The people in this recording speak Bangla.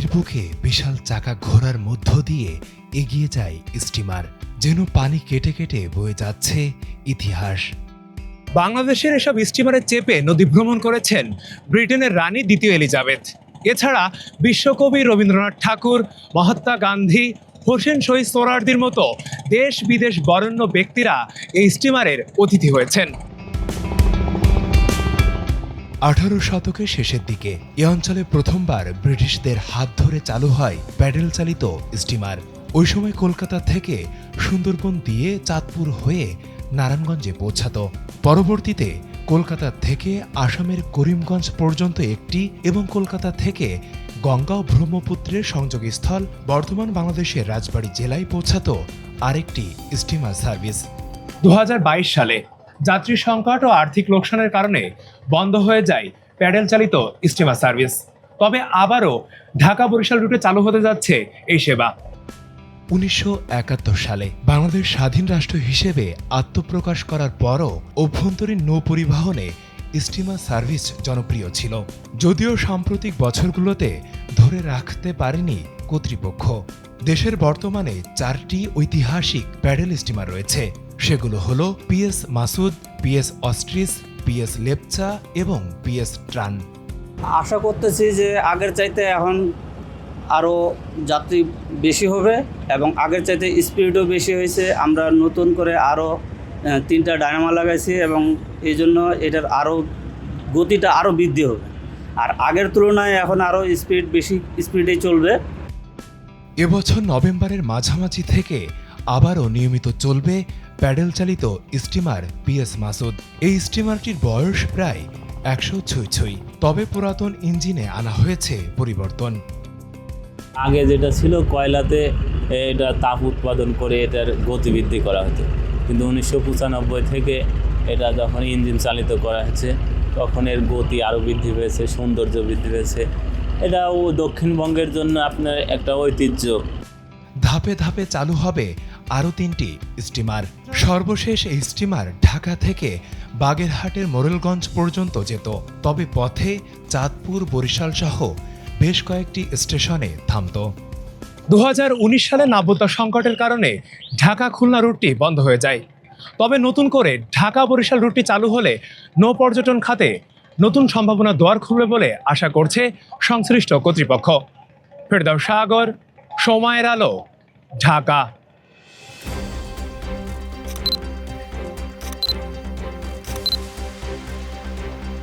নদীর বুকে বিশাল চাকা ঘোরার মধ্য দিয়ে এগিয়ে যায় স্টিমার, যেন পানি কেটে কেটে বয়ে যাচ্ছে ইতিহাস। বাংলাদেশের এসব স্টিমারে চেপে নদী ভ্রমণ করেছেন ব্রিটেনের রানী দ্বিতীয় এলিজাবেথ। এছাড়া বিশ্বকবি রবীন্দ্রনাথ ঠাকুর, মহাত্মা গান্ধী, হোসেন শহীদ সোহরার্দির মতো দেশ বিদেশ বরেণ্য ব্যক্তিরা এই স্টিমারের অতিথি হয়েছেন। আঠারো শতকের শেষের দিকে এ অঞ্চলে প্রথমবার ব্রিটিশদের হাত ধরে চালু হয় প্যাডেল চালিত স্টিমার। ওই সময় কলকাতা থেকে সুন্দরবন দিয়ে চাঁদপুর হয়ে নারায়ণগঞ্জে পৌঁছাত। পরবর্তীতে কলকাতা থেকে আসামের করিমগঞ্জ পর্যন্ত একটি এবং কলকাতা থেকে গঙ্গা ও ব্রহ্মপুত্রের সংযোগস্থল বর্তমান বাংলাদেশের রাজবাড়ী জেলায় পৌঁছাতো আরেকটি স্টিমার সার্ভিস। দু হাজার বাইশ সালে যাত্রী সংকট ও আর্থিক লোকসানের কারণে বন্ধ হয়ে যায় প্যাডেল চালিত স্টিমার সার্ভিস। তবে আবারও ঢাকা বরিশাল রুটে চালু হতে যাচ্ছে এই সেবা। উনিশশো একাত্তর সালে বাংলাদেশ স্বাধীন রাষ্ট্র হিসেবে আত্মপ্রকাশ করার পরও অভ্যন্তরীণ নৌ পরিবহনে স্টিমার সার্ভিস জনপ্রিয় ছিল। যদিও সাম্প্রতিক বছরগুলোতে ধরে রাখতে পারেনি কর্তৃপক্ষ। দেশের বর্তমানে চারটি ঐতিহাসিক প্যাডেল স্টিমার রয়েছে। সেগুলো হলো PS Masud PS Ostrich PS Lepcha এবং পিএস ট্রান আশা করতেছি যে আগের চাইতে এখন আরও যাত্রী বেশি হবে এবং আগের চাইতে স্পিডও বেশি হয়েছে। আমরা নতুন করে আরও তিনটা ডায়নামা লাগাইছি এবং এই জন্য এটার আরও গতিটা আরও বৃদ্ধি হবে। আর আগের তুলনায় এখন আরও স্পিড বেশি স্পিডেই চলবে। এবছর নভেম্বরের মাঝামাঝি থেকে আবারও নিয়মিত চলবে প্যাডেল চালিত স্টিমার পিএস মাসুদ। এই স্টিমারটির বয়স প্রায় একশো ছুঁই ছুঁই। তবে পুরাতন ইঞ্জিনে আনা হয়েছে পরিবর্তন। আগে যেটা ছিল কয়লাতে এটা তাপ উৎপাদন করে এটার গতি বৃদ্ধি করা হতো। কিন্তু উনিশশো পঁচানব্বই থেকে এটা যখন ইঞ্জিন চালিত করা হয়েছে তখন এর গতি আরও বৃদ্ধি পেয়েছে সৌন্দর্য বৃদ্ধি পেয়েছে। এটাও দক্ষিণবঙ্গের জন্য আপনার একটা ঐতিহ্য। ধাপে ধাপে চালু হবে আরও তিনটি স্টিমার। সর্বশেষ এই স্টিমার ঢাকা থেকে বাগেরহাটের মোরেলগঞ্জ পর্যন্ত যেত। তবে পথে চাঁদপুর, বরিশাল সহ বেশ কয়েকটি স্টেশনে থামত। দু হাজার উনিশ সালে নাব্যতা সংকটের কারণে ঢাকা খুলনা রুটটি বন্ধ হয়ে যায়। তবে নতুন করে ঢাকা, বরিশাল রুটটি চালু হলে নৌ পর্যটন খাতে নতুন সম্ভাবনা দুয়ার খুলবে বলে আশা করছে সংশ্লিষ্ট কর্তৃপক্ষ। ফেরদাও সাগর, সময়ের আলো, ঢাকা।